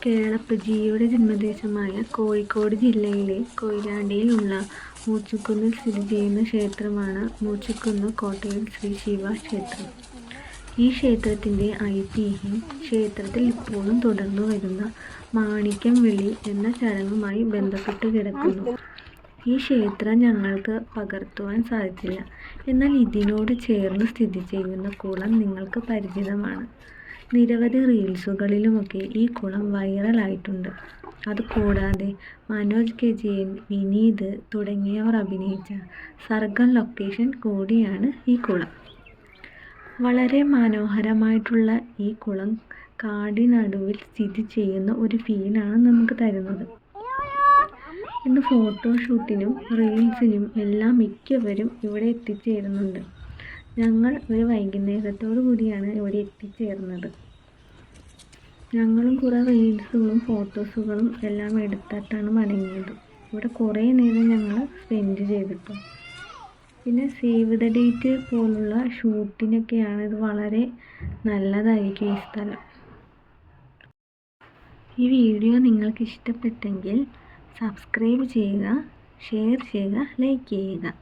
കേളപ്പജിയുടെ ജന്മദേശമായ കോഴിക്കോട് ജില്ലയിലെ കൊയിലാണ്ടിയിലുള്ള മൂച്ചിക്കുന്നിൽ സ്ഥിതി ചെയ്യുന്ന ക്ഷേത്രമാണ് മൂച്ചിക്കുന്ന് കോട്ടയിൽ ശ്രീ ശിവ ക്ഷേത്രം. ഈ ക്ഷേത്രത്തിന്റെ ഐതിഹ്യം ക്ഷേത്രത്തിൽ ഇപ്പോഴും തുടർന്നു വരുന്ന മാണിക്യം വിളി എന്ന ചടങ്ങുമായി ബന്ധപ്പെട്ട് കിടക്കുന്നു. ഈ ക്ഷേത്രം ഞങ്ങൾക്ക് പകർത്തുവാൻ സാധിച്ചില്ല. എന്നാൽ ഇതിനോട് ചേർന്ന് സ്ഥിതി ചെയ്യുന്ന കുളം നിങ്ങൾക്ക് പരിചിതമാണ്. നിരവധി റീൽസുകളിലുമൊക്കെ ഈ കുളം വൈറലായിട്ടുണ്ട്. അതുകൂടാതെ മനോജ് കെ ജയൻ, വിനീത് തുടങ്ങിയവർ അഭിനയിച്ച സർഗം ലൊക്കേഷൻ കൂടിയാണ് ഈ കുളം. വളരെ മനോഹരമായിട്ടുള്ള ഈ കുളം കാടിനടുവിൽ സ്ഥിതി ചെയ്യുന്ന ഒരു ഫീലാണ് നമുക്ക് തരുന്നത്. ഇന്ന് ഫോട്ടോഷൂട്ടിനും റീൽസിനും എല്ലാം മിക്കവരും ഇവിടെ എത്തിച്ചേരുന്നുണ്ട്. ഞങ്ങൾ ഒരു വൈകുന്നേരത്തോടു കൂടിയാണ് ഇവിടെ എത്തിച്ചേർന്നത്. ഞങ്ങളും കുറേ റീൽസുകളും ഫോട്ടോസുകളും എല്ലാം എടുത്തിട്ടാണ് മടങ്ങിയത്. ഇവിടെ കുറേ നേരം ഞങ്ങൾ സ്പെൻഡ് ചെയ്തിട്ടു പിന്നെ സേവ് ദ ഡേറ്റ് പോലുള്ള ഷൂട്ടിനൊക്കെയാണ് ഇത് വളരെ നല്ലതായിരിക്കും ഈ സ്ഥലം. ഈ വീഡിയോ നിങ്ങൾക്ക് ഇഷ്ടപ്പെട്ടെങ്കിൽ സബ്സ്ക്രൈബ് ചെയ്യുക, ഷെയർ ചെയ്യുക, ലൈക്ക് ചെയ്യുക.